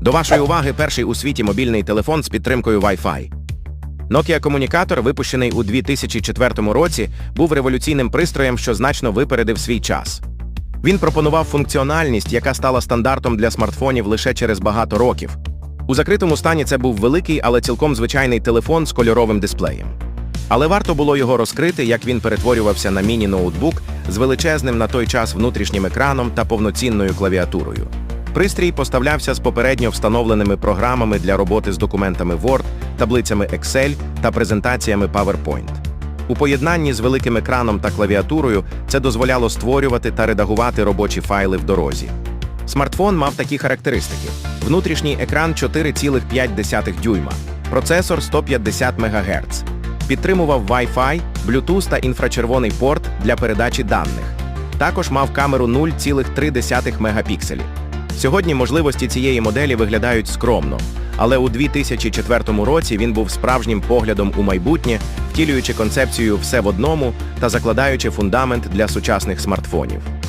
До вашої уваги перший у світі мобільний телефон з підтримкою Wi-Fi. Nokia комунікатор, випущений у 2004 році, був революційним пристроєм, що значно випередив свій час. Він пропонував функціональність, яка стала стандартом для смартфонів лише через багато років. У закритому стані це був великий, але цілком звичайний телефон з кольоровим дисплеєм. Але варто було його розкрити, як він перетворювався на міні-ноутбук з величезним на той час внутрішнім екраном та повноцінною клавіатурою. Пристрій поставлявся з попередньо встановленими програмами для роботи з документами Word, таблицями Excel та презентаціями PowerPoint. У поєднанні з великим екраном та клавіатурою це дозволяло створювати та редагувати робочі файли в дорозі. Смартфон мав такі характеристики: внутрішній екран 4,5 дюйма, процесор 150 МГц, підтримував Wi-Fi, Bluetooth та інфрачервоний порт для передачі даних. Також мав камеру 0,3 мегапікселі. Сьогодні можливості цієї моделі виглядають скромно, але у 2004 році він був справжнім поглядом у майбутнє, втілюючи концепцію все в одному та закладаючи фундамент для сучасних смартфонів.